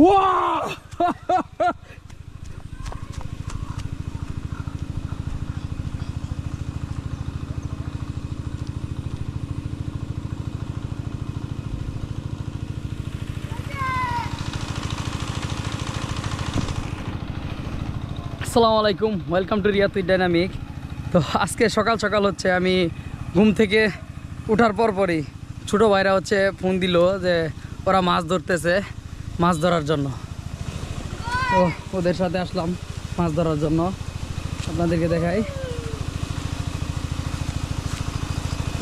আসসালামু আলাইকুম welcome to রিয়াতুই dynamic তো আজকে সকাল সকাল হচ্ছে আমি ঘুম থেকে ওঠার পর পরই ছোটো ভাইরা হচ্ছে ফোন দিল যে ওরা মাছ ধরতেছে। মাছ ধরার জন্য। তো ওদের সাথে আসলাম মাছ ধরার জন্য। আপনাদেরকে দেখাই।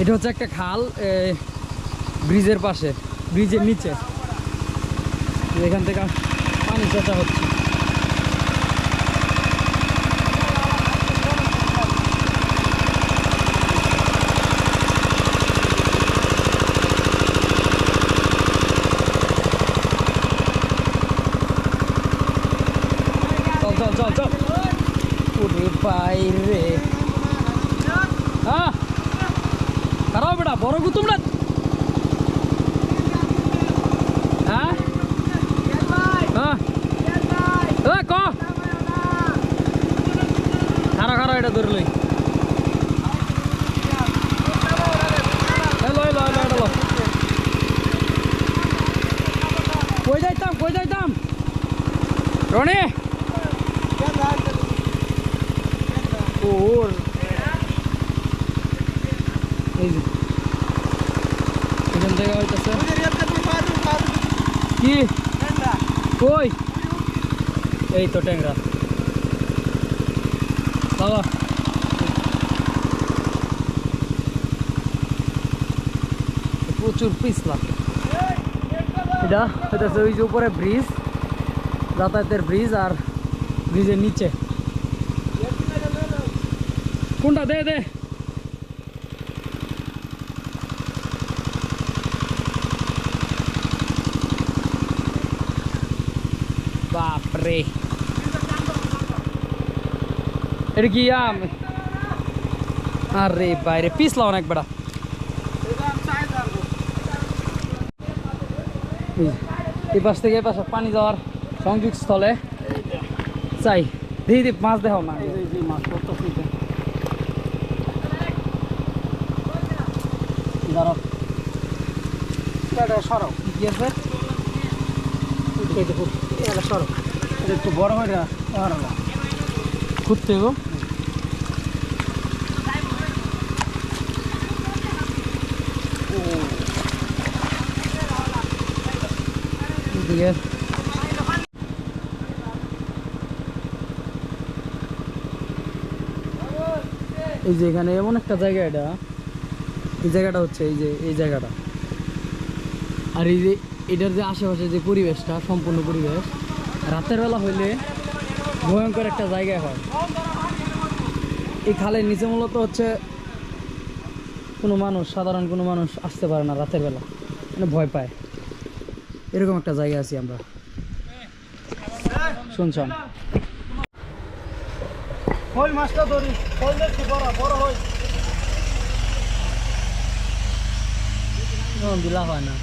এটা হচ্ছে একটা খাল ব্রিজের পাশে, ব্রিজের নিচে। এখান থেকে পানি চেঁচা হচ্ছে। উঠে পাই রে। হ্যাঁ খারাপ বেটা, বড় গুতুম না হ্যাঁ? হ্যাঁ ক? খারা খারা এটা ধরে লই। কই যাইতাম কই যাইতাম? রনি? ওর এই যে এখান থেকে হইতেছে কি কই এই তো ট্যাংরা বাবা প্রচুর পিছলা এটা এটা হচ্ছে ওই যে উপরে ব্রিজ যাতায়াতের ব্রিজ আর ব্রিজের নিচে কোনটা? দে দে। বাপরে। এটা কি আম? আরে বাইরে পিছলা অনেক বেড়া এই- পাশ থেকে পাশে পানি যাওয়ার সংযোগ স্থলে চাই। দিদি দি, মাছ দেখাও না। মাছ কি আছে? সরো এটা একটু বড় হয়ে গো। এই যে এখানে এমন একটা জায়গা এটা। এই জায়গাটা হচ্ছে এই যে, এই জায়গাটা। আর এই যে, এটার যে আশেপাশে যে পরিবেশটা, সম্পূর্ণ পরিবেশ, রাতের বেলা হইলে ভয়ঙ্কর একটা জায়গায় হয়। এই খালের নিচে মূলত হচ্ছে কোনো মানুষ, সাধারণ কোনো মানুষ আসতে পারে না রাতের বেলা। মানে ভয় পায়। এরকম একটা জায়গা আছি আমরা। শুনছন? কই মাছটা বড় বড় দিলা হয় না